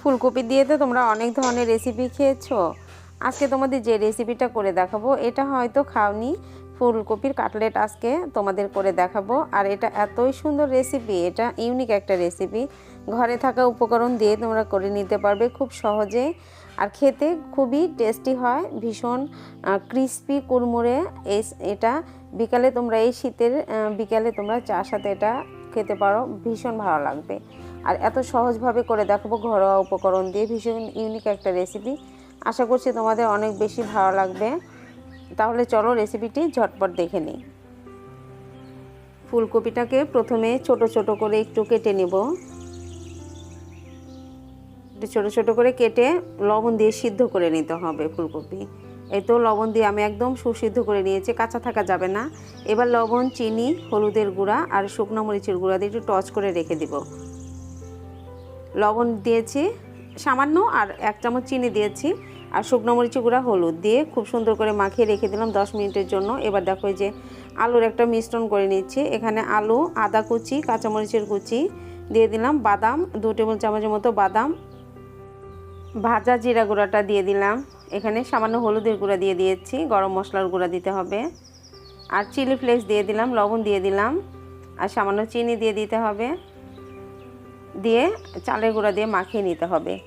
ফুলকপি দিয়ে তো তোমরা অনেক ধরনের রেসিপি খেয়েছো। আজকে তোমাদের যে রেসিপিটা করে দেখাবো, এটা হয়তো খাওনি। ফুলকপির কাটলেট আজকে তোমাদের করে দেখাবো। আর এটা এতই সুন্দর রেসিপি এটা ইউনিক একটা রেসিপি ঘরে থাকা উপকরণ দিয়ে তোমরা করে নিতে পারবে খুব সহজে। আর খেতে খুবই টেস্টি হয়, ভীষণ ক্রিস্পি কুড়মুড়ে। এটা বিকালে তোমরা এই শীতের বিকালে তোমরা চার সাথে এটা খেতে পারো, ভীষণ ভালো লাগবে। আর এত সহজভাবে করে দেখাবো ঘরোয়া উপকরণ দিয়ে ভীষণ ইউনিক একটা রেসিপি আশা করছি তোমাদের অনেক বেশি ভালো লাগবে। তাহলে চলো রেসিপিটি ঝটপট দেখে নিই। ফুলকপিটাকে প্রথমে ছোট ছোট করে একটু কেটে নেব। ছোট ছোট করে কেটে লবণ দিয়ে সিদ্ধ করে নিতে হবে ফুলকপি। এই তো লবণ দিয়ে আমি একদম সুসিদ্ধ করে নিয়েছি, কাঁচা থাকা যাবে না। এবার লবণ, চিনি, হলুদের গুঁড়া আর শুকনো মরিচের গুঁড়া দিয়ে একটু টচ করে রেখে দিব। লবণ দিয়েছি, সামান্য আর এক চামচ চিনি দিয়েছি আর শুকনো মরিচের গুঁড়া, হলুদ দিয়ে খুব সুন্দর করে মাখিয়ে রেখে দিলাম দশ মিনিটের জন্য। এবার দেখো যে আলুর একটা মিশ্রণ করে নিচ্ছি। এখানে আলু, আদা কুচি, কাঁচামরিচের কুচি দিয়ে দিলাম, বাদাম, দু টেবিল চামচের মতো বাদাম, ভাজা জিরা গুঁড়াটা দিয়ে দিলাম। এখানে সামান্য হলুদের গুঁড়া দিয়ে দিয়েছি, গরম মশলার গুঁড়া দিতে হবে। আর চিলি ফ্লেক্স দিয়ে দিলাম, লবণ দিয়ে দিলাম, আর সামান্য চিনি দিয়ে দিতে হবে। দিয়ে চালের গুঁড়া দিয়ে মাখিয়ে নিতে হবে।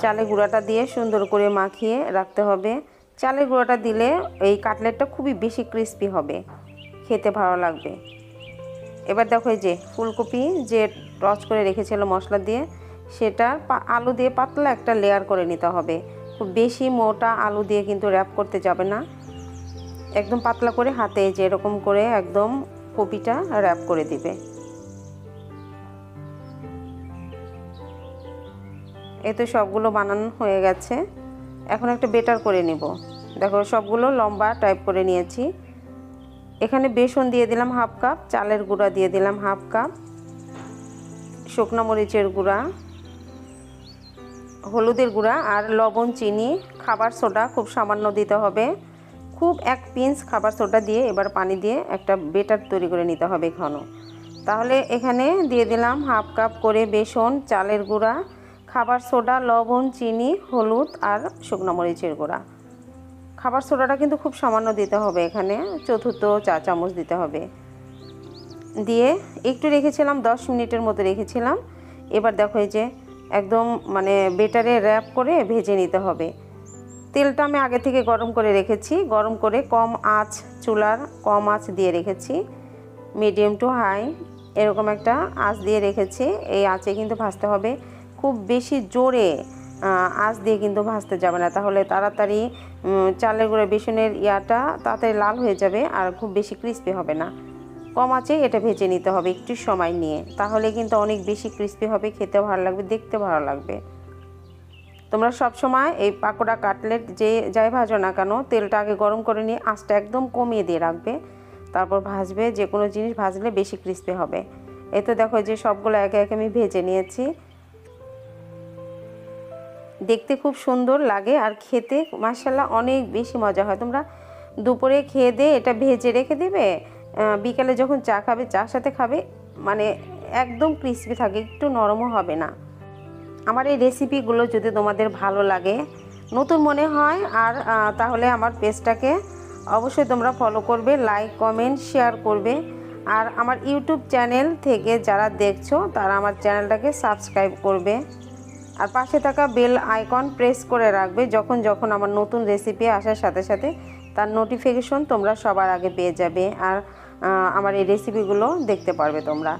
চালের গুঁড়াটা দিয়ে সুন্দর করে মাখিয়ে রাখতে হবে। চালের গুঁড়াটা দিলে এই কাটলেটটা খুবই বেশি ক্রিস্পি হবে। খেতে ভালো লাগবে। এবার দেখো যে ফুলকপি যে টচ করে রেখেছিল মশলা দিয়ে, সেটা আলু দিয়ে পাতলা একটা লেয়ার করে নিতে হবে। খুব বেশি মোটা আলু দিয়ে কিন্তু র্যাপ করতে যাবে না। একদম পাতলা করে হাতে যে এরকম করে একদম কপিটা র্যাপ করে দিবে। এই তো সবগুলো বানানো হয়ে গেছে। এখন একটা বেটার করে নিব। দেখো, সবগুলো লম্বা টাইপ করে নিয়েছি। এখানে বেসন দিয়ে দিলাম হাফ কাপ চালের গুঁড়া দিয়ে দিলাম হাফ কাপ শুকনো মরিচের গুঁড়া, হলুদের গুঁড়া আর লবণ, চিনি, খাবার সোডা খুব সামান্য দিতে হবে। খুব এক পিঞ্চ খাবার সোডা দিয়ে এবার পানি দিয়ে একটা বেটার তৈরি করে নিতে হবে ঘন তাহলে এখানে দিয়ে দিলাম হাফ কাপ করে বেসন, চালের গুঁড়া খাবার সোডা, লবণ, চিনি, হলুদ আর শুকনো মরিচের গুঁড়া। খাবার সোডাটা কিন্তু খুব সামান্য দিতে হবে এখানে, চতুর্থ চা চামচ দিতে হবে। দিয়ে একটু রেখেছিলাম, দশ মিনিটের মতো রেখেছিলাম। এবার দেখো এই যে একদম মানে বেটারে র্যাপ করে ভেজে নিতে হবে। তেলটা আমি আগে থেকে গরম করে রেখেছি, গরম করে কম আঁচ চুলার কম আঁচ দিয়ে রেখেছি। মিডিয়াম টু হাই এরকম একটা আঁচ দিয়ে রেখেছি, এই আঁচে কিন্তু ভাজতে হবে। খুব বেশি জোরে আঁচ দিয়ে কিন্তু ভাজতে যাবে না। তাহলে তাড়াতাড়ি চালের গুঁড়ো বেসনের ইয়াটা তাড়াতাড়ি লাল হয়ে যাবে আর খুব বেশি ক্রিস্পি হবে না। কম আছে এটা ভেজে নিতে হবে একটু সময় নিয়ে। তাহলে কিন্তু অনেক বেশি ক্রিস্পি হবে খেতে ভালো লাগবে দেখতে ভালো লাগবে। তোমরা সব সময় এই পাকোড়া কাটলেট যে যাই ভাজো না কেন, তেলটা আগে গরম করে নিয়ে আঁচটা একদম কমিয়ে দিয়ে রাখবে। তারপর ভাজবে যে কোনো জিনিস ভাজলে বেশি ক্রিস্পি হবে। এই তো দেখো যে সবগুলো একে একে আমি ভেজে নিয়েছি। দেখতে খুব সুন্দর লাগে আর খেতে মাসাল্লাহ অনেক বেশি মজা হয়। তোমরা দুপুরে খেয়ে দিয়ে এটা ভেজে রেখে দেবে বিকালে যখন চা খাবে, চার সাথে খাবে মানে একদম ক্রিস্পি থাকে, একটু নরমও হবে না। আমার এই রেসিপিগুলো যদি তোমাদের ভালো লাগে, নতুন মনে হয় আর তাহলে আমার পেজটাকে অবশ্যই তোমরা ফলো করবে লাইক কমেন্ট শেয়ার করবে। আর আমার ইউটিউব চ্যানেল থেকে যারা দেখছ, তারা আমার চ্যানেলটাকে সাবস্ক্রাইব করবে। আর পাশে থাকা বেল আইকন প্রেস করে রাখবে যখন যখন আমার নতুন রেসিপি আসার সাথে সাথে তার নোটিফিকেশন তোমরা সবার আগে পেয়ে যাবে আর আমার এই রেসিপিগুলো দেখতে পারবে তোমরা।